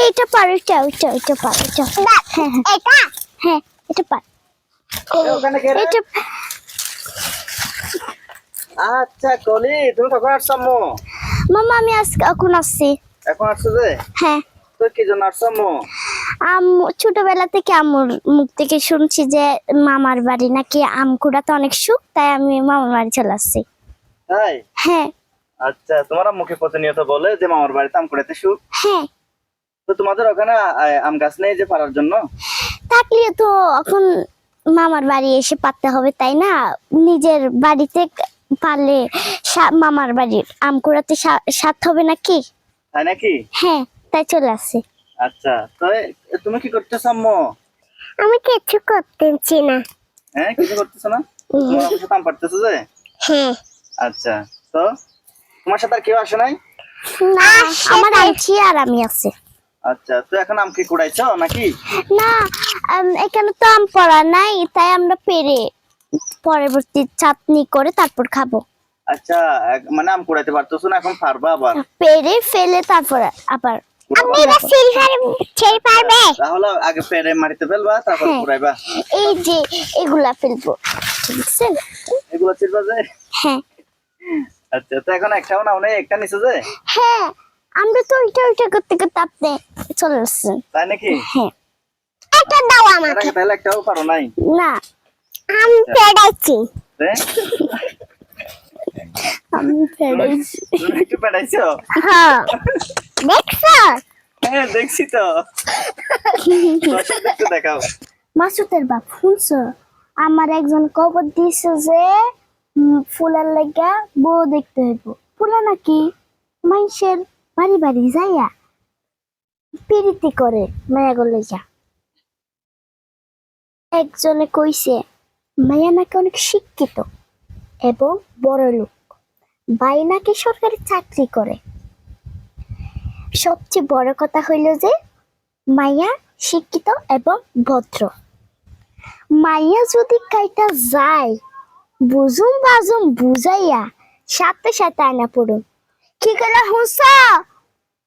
এইটা পার এটা ওইটা ওইটা পার এটা? হ্যাঁ এটা হ্যাঁ এটা পার আচ্ছা কলি তুমি কখন আসছো আম্মু? মামা আমি আজকে এখন আসছি। এখন আসছো যে? হ্যাঁ। তো কি জন্য আসছো আম্মু? আম্মু ছোটবেলা থেকে আম্মুর মুখ থেকে শুনছি যে মামার বাড়ি নাকি আম কুড়াতে অনেক সুখ তাই আমি মামার বাড়ি চলে আসছি। হ্যাঁ। আচ্ছা তোমার মুখে প্রতিনিয়ত বলে যে মামার বাড়িতে আম কুড়াতে সুখ? হ্যাঁ। তো তোমাদের ওখানে আম গাছ নেই যে পারার জন্য? থাকলে তো এখন মামার বাড়ি এসে পাততে হবে তাই না? নিজের বাড়িতে পারলে মামার বাড়ির আম কুড়াতে সা- স্বাদ হবে নাকি? তাই নাকি? হ্যাঁ তাই চলে আসছে। আচ্ছা তো তুমি কি করতেছো আম্মু? আমি কিছু করতেছি না। হ্যাঁ কিছু করতেছো না? তোমার সাথে আম পারতেছো যে? হ্যাঁ। আচ্ছা তো তোমার সাথে আর কেউ আসে নাই? না আমার আইছি আর আমি আছে। আচ্ছা তো এখন আম কি কুড়াইছো নাকি? না এখানে তো আম পড়া নাই তাই আমরা পেরে পরবর্তী চাটনি করে তারপর খাব। আচ্ছা মানে আম কুড়াইতে পারতেছো না এখন পারবা আবার। পেরে ফেলে তারপর আবার। আপনি এবার সিলভার ছেড়ে পারবে। তাহলে আগে পেরে মাটিতে ফেলবা তারপর হ্যাঁ। কুড়াইবা। এই যে এগুলা ফেলব। বুঝছেন? এগুলো চিরবা যে? হ্যাঁ। আচ্ছা তো এখন একটাও নাও নেই একটা নিছো যে? হ্যাঁ আমরা তো ওইটা ওইটা করতে করতে আপনি চলে আসছেন তাই নাকি? হ্যাঁ। এটা দাও আমাকে। তাহলে একটাও পারো নাই? না। আমি পেড়াইছি। হ্যাঁ? আমি তুমি একটু পেটাইছো হ্যাঁ। দেখছ? হ্যাঁ দেখছি তো। দেখাও। মাসুদের বাপ শুনছো? আমার একজন কবর দিছে যে ফুলের লেগা বউ দেখতে হইব। ফুলা নাকি? মানুষের বাড়ি বাড়ি যাইয়া পিরিতি করে, মায়া গলে যা। একজনে কইছে, মায়া নাকি অনেক শিক্ষিত এবং বড় লোক। বাই নাকি সরকারি চাকরি করে। সবচেয়ে বড় কথা হইল যে, মায়া শিক্ষিত এবং ভদ্র। মাইয়া যদি কাইটা যায়, বুঝুম বাজুম বুঝাইয়া সাথে সাথে আনা পড়ুন কি করে হুঁস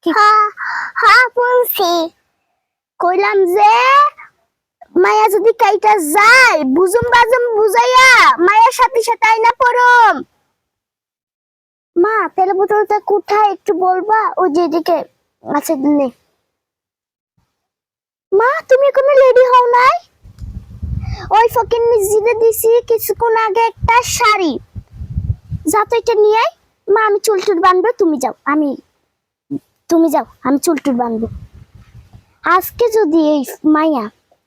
হ্যাঁ বলছি কইলাম যে, মায়া যদি কাইটা যায়, বুঝুম বাজুম বুঝাইয়া মায়ের সাথে সাথে আইনা পড়ুম। মা, তেলে বোতলটা কোথায়? একটু বলবা? ওই যেদিকে আছে নে মা, তুমি কোনো রেডি হও নাই? ওই ফকির মিজিরে দিছি কিছুক্ষণ আগে একটা শাড়ি। যা তো এটা নিয়ে মা, আমি চুল টুল বানবো, তুমি যাও। আমি, তুমি যাও, আমি চুল টুল বানবো। আজকে যদি এই মাইয়া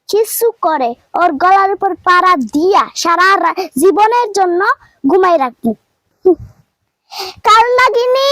কিছু করে, ওর গলার উপর পাড়া দিয়া সারা জীবনের জন্য ঘুমাই রাখব। কারণ নাগিনী!